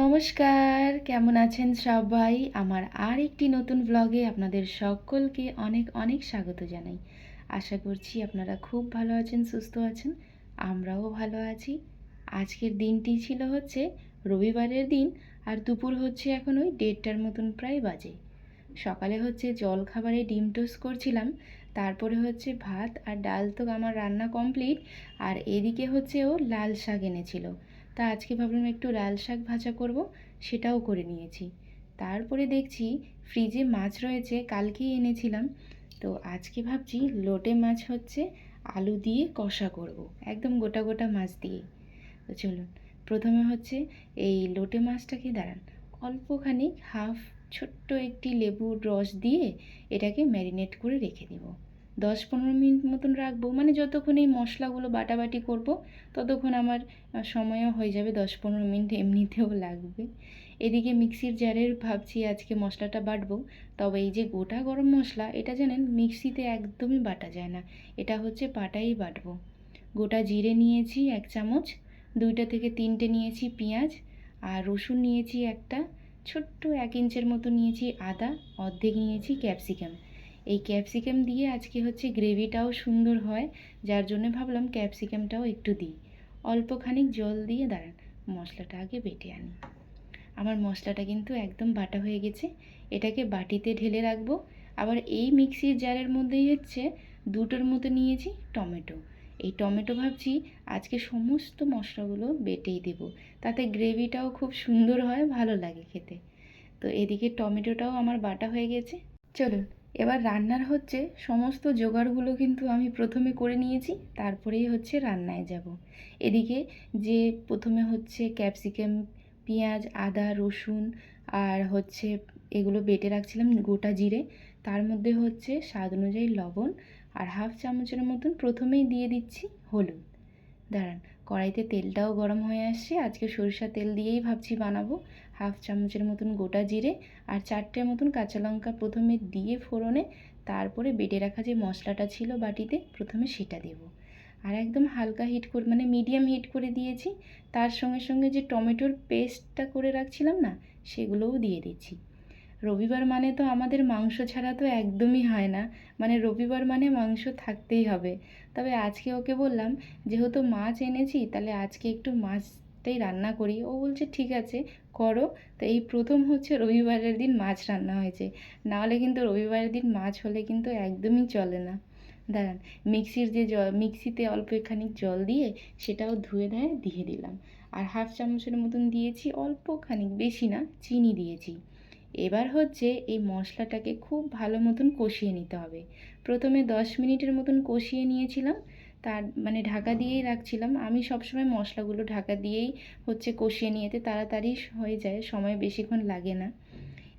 নমস্কার, কেমন আছেন সবাই? আমার আর একটি নতুন ব্লগে আপনাদের সকলকে অনেক অনেক স্বাগত জানাই। আশা করছি আপনারা খুব ভালো আছেন, সুস্থ আছেন, আমরাও ভালো আছি। আজকের দিনটি ছিল হচ্ছে রবিবারের দিন আর দুপুর হচ্ছে এখন ওই দেড়টার মতন প্রায় বাজে। সকালে হচ্ছে জল খাবারে ডিম টোস্ট করছিলাম, তারপরে হচ্ছে ভাত আর ডাল তো আমার রান্না কমপ্লিট আর এদিকে হচ্ছে ও লাল শাক এনেছিল। তা আজকে ভাবলাম একটু লাল শাক ভাজা করব, সেটাও করে নিয়েছি। তারপরে দেখছি ফ্রিজে মাছ রয়েছে, কালকেই এনেছিলাম। তো আজকে ভাবছি লোটে মাছ হচ্ছে, আলু দিয়ে কষা করব, একদম গোটা গোটা মাছ দিয়ে। তো চলুন, প্রথমে হচ্ছে এই লোটে মাছটাকে দাঁড়ান। অল্পখানি হাফ ছোট্ট একটি লেবুর রস দিয়ে এটাকে ম্যারিনেট করে রেখে দেবো। দশ পনেরো মিনিট মতন রাখব। মানে যতক্ষণ এই মশলাগুলো বাটাবাটি করব, ততক্ষণ আমার সময়ও হয়ে যাবে। দশ পনেরো মিনিট এমনিতেও লাগবে। এদিকে মিক্সির জারের ভাবছি আজকে মশলাটা বাটবো। তবে এই যে গোটা গরম মশলা, এটা জানেন, মিক্সিতে একদমই বাটা যায় না। এটা হচ্ছে পাটাই বাটবো। গোটা জিরে নিয়েছি এক চামচ, দুইটা থেকে তিনটে নিয়েছি পেঁয়াজ, আর রসুন নিয়েছি একটা, ছোট্ট এক ইঞ্চের মতো নিয়েছি আদা, অর্ধেক নিয়েছি ক্যাপসিকাম। এই ক্যাপসিকাম দিয়ে আজকে হচ্ছে গ্রেভিটাও সুন্দর হয়, যার জন্য ভাবলাম ক্যাপসিকামটাও একটু দিই। অল্প খানিক জল দিয়ে দাঁড়ান, মশলাটা আগে বেটে আনি। আমার মশলাটা কিন্তু একদম বাটা হয়ে গেছে, এটাকে বাটিতে ঢেলে রাখব। আবার এই মিক্সির জারের মধ্যেই হচ্ছে দুটোর মতো নিয়েছি টমেটো। এই টমেটো ভাবছি আজকে সমস্ত মশলাগুলো বেটেই দেব, তাতে গ্রেভিটাও খুব সুন্দর হয়, ভালো লাগে খেতে। তো এদিকে টমেটোটাও আমার বাটা হয়ে গেছে। চলুন এবার রান্নার হচ্ছে সমস্ত জোগাড়গুলো কিন্তু আমি প্রথমে করে নিয়েছি, তারপরেই হচ্ছে রান্নায় যাব। এদিকে যে প্রথমে হচ্ছে ক্যাপসিকাম, পেঁয়াজ, আদা, রসুন আর হচ্ছে এগুলো বেটে রাখছিলাম গোটা জিরে, তার মধ্যে হচ্ছে স্বাদ অনুযায়ী লবণ আর হাফ চামচের মতন প্রথমেই দিয়ে দিচ্ছি হলুদ। দাঁড়ান কড়াইতে তেলটাও গরম হয়ে আসছে। আজকে সরিষা তেল দিয়েই ভাবছি বানাবো। হাফ চামচের মতন গোটা জিরে আর চারটের মতন কাঁচা লঙ্কা প্রথমে দিয়ে ফোড়নে, তারপরে বেটে রাখা যে মশলাটা ছিল বাটিতে, প্রথমে সেটা দেব। আর একদম হালকা হিট করে মানে মিডিয়াম হিট করে দিয়েছি। তার সঙ্গে সঙ্গে যে টমেটোর পেস্টটা করে রাখছিলাম না, সেগুলোও দিয়ে দিচ্ছি। রবিবার মানে তো আমাদের মাংস ছাড়া তো একদমই হয় না। মানে রবিবার মানে মাংস থাকতেই হবে। তবে আজকে ওকে বললাম, যেহেতু মাছ এনেছি, তাহলে আজকে একটু মাছটাই রান্না করি। ও বলছে, ঠিক আছে, করো। তো এই প্রথম হচ্ছে রবিবারের দিন মাছ রান্না হয়েছে। নাহলে কিন্তু রবিবারের দিন মাছ হলে কিন্তু একদমই চলে না। দাঁড়ান, মিক্সির যে জল, মিক্সিতে অল্প খানিক জল দিয়ে সেটাও ধুয়ে দেয় দিয়ে দিলাম। আর হাফ চামচের মতন দিয়েছি, অল্প খানিক, বেশি না, চিনি দিয়েছি। এবার হচ্ছে এই মশলাটাকে খুব ভালো মতন কষিয়ে নিতে হবে। প্রথমে দশ মিনিটের মতন কষিয়ে নিয়েছিলাম। তার মানে ঢাকা দিয়েই রাখছিলাম। আমি সবসময় মশলাগুলো ঢাকা দিয়েই হচ্ছে কষিয়ে নিয়েতে তাড়াতাড়ি হয়ে যায়, সময় বেশিক্ষণ লাগে না।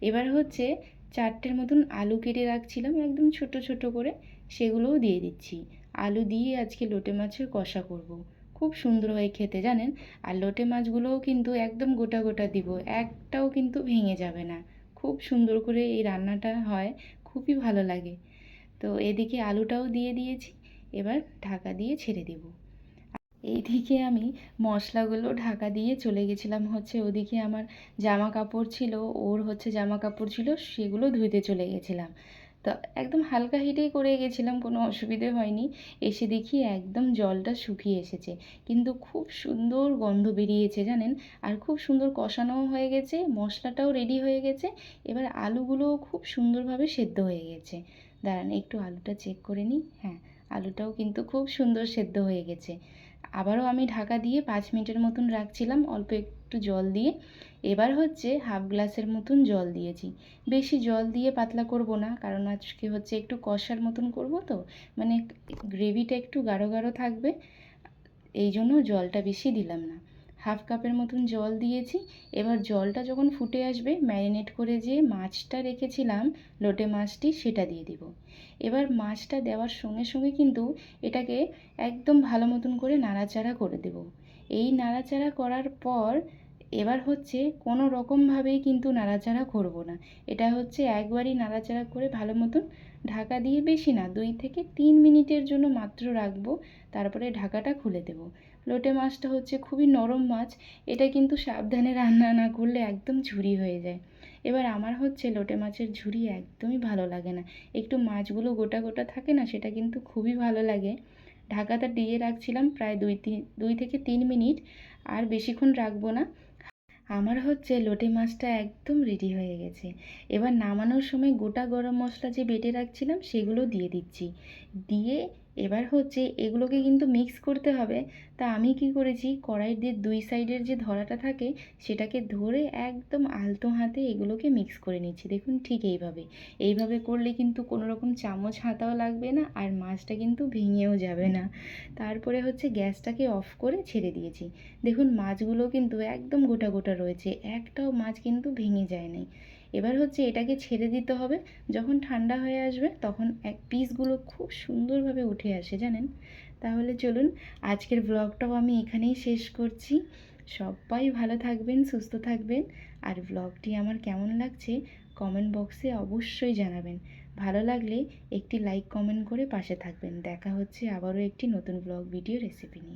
এবার হচ্ছে চারটের মতন আলু কেটে রাখছিলাম, একদম ছোট ছোট করে। সেগুলোও দিয়ে দিচ্ছি। আলু দিয়ে আজকে লোটে মাছের কষা করব। খুব সুন্দর হয় খেতে, জানেন? আর লোটে মাছগুলোও কিন্তু একদম গোটা গোটা দিব, একটাও কিন্তু ভেঙে যাবে না। খুব সুন্দর করে এই রান্নাটা হয়, খুবই ভালো লাগে। তো এদিকে আলুটাও দিয়ে দিয়েছি, এবার ঢাকা দিয়ে ছেড়ে দেব। এইদিকে আমি মশলাগুলো ঢাকা দিয়ে চলে গেছিলাম হচ্ছে ওদিকে আমার জামা কাপড় ছিল, ওর হচ্ছে জামা কাপড় ছিল, সেগুলো ধুইতে চলে গেছিলাম। তো একদম হালকা হিটেই করে গেছিলাম, কোনো অসুবিধে হয়নি। এসে দেখি একদম জলটা শুকিয়ে এসেছে। কিন্তু খুব সুন্দর গন্ধ বেরিয়েছে জানেন? আর খুব সুন্দর কষানোও হয়ে গেছে, মশলাটাও রেডি হয়ে গেছে। এবার আলুগুলোও খুব সুন্দরভাবে সেদ্ধ হয়ে গেছে। দাঁড়ান, একটু আলুটা চেক করে নিই। হ্যাঁ আলুটাও কিন্তু খুব সুন্দর সেদ্ধ হয়ে গেছে। আবারও আমি ঢাকা দিয়ে পাঁচ মিনিটের মতন রাখছিলাম, অল্প একটু জল দিয়ে। এবার হচ্ছে হাফ গ্লাসের মতন জল দিয়েছি। বেশি জল দিয়ে পাতলা করব না, কারণ আজকে হচ্ছে একটু কষার মতন করব তো মানে গ্রেভিটা একটু গাঢ় গাঢ় থাকবে, এই জন্য জলটা বেশি দিলাম না। হাফ কাপের মতন জল দিয়েছি। এবার জলটা যখন ফুটে আসবে, ম্যারিনেট করে যে মাছটা রেখেছিলাম, লোটে মাছটি, সেটা দিয়ে দিব। এবার মাছটা দেওয়ার সঙ্গে সঙ্গে কিন্তু এটাকে একদম ভালো মতন করে নাড়াচাড়া করে দেব। এই নাড়াচাড়া করার পর এবার হচ্ছে কোনো রকমভাবেই কিন্তু নাড়াচাড়া করব না। এটা হচ্ছে একবারই নাড়াচাড়া করে ভালো মতন ঢাকা দিয়ে বেশি না, দুই থেকে তিন মিনিটের জন্য মাত্র রাখব, তারপরে ঢাকাটা খুলে দেব। লোটে মাছটা হচ্ছে খুবই নরম মাছ। এটা কিন্তু সাবধানে রান্না না করলে একদম ঝুরি হয়ে যায়। এবার আমার হচ্ছে লোটে মাছের ঝুরি একদমই ভালো লাগে না। একটু মাছগুলো গোটা গোটা থাকে না, সেটা কিন্তু খুবই ভালো লাগে। ঢাকাটা দিয়ে রাখছিলাম প্রায় দুই তিন দুই থেকে তিন মিনিট, আর বেশিক্ষণ রাখব না। আমার হচ্ছে লোটে মাছটা একদম রেডি হয়ে গেছে। এবার নামানোর সময় গোটা গরম মশলা যে বেটে রাখছিলাম, সেগুলো দিয়ে দিচ্ছি। দিয়ে এবার হচ্ছে এগুলোকে কিন্তু মিক্স করতে হবে। তা আমি কি করেছি? কড়াইয়ের দিয়ে দুই সাইডের যে ধরাটা থাকে, সেটাকে ধরে একদম আলতো হাতে এগুলোকে মিক্স করে নিচ্ছি। দেখুন ঠিক এইভাবে। এইভাবে করলে কিন্তু কোনো রকম চামচ হাতাও লাগবে না আর মাছটা কিন্তু ভেঙেও যাবে না। তারপরে হচ্ছে গ্যাসটাকে অফ করে ছেড়ে দিয়েছি। দেখুন মাছগুলো কিন্তু একদম গোটা গোটা রয়েছে। একটাও মাছ কিন্তু ভেঙে যায় নাই এবার হচ্ছে এটাকে ছেড়ে দিতে হবে। যখন ঠান্ডা হয়ে আসবে তখন এক পিসগুলো খুব সুন্দরভাবে উঠে আসে, জানেন? তাহলে চলুন আজকের ব্লগটাও আমি এখানেই শেষ করছি। সবাই ভালো থাকবেন, সুস্থ থাকবেন। আর ব্লগটি আমার কেমন লাগছে কমেন্ট বক্সে অবশ্যই জানাবেন। ভালো লাগলে একটি লাইক কমেন্ট করে পাশে থাকবেন। দেখা হচ্ছে আবারও একটি নতুন ব্লগ ভিডিও রেসিপি নিয়ে।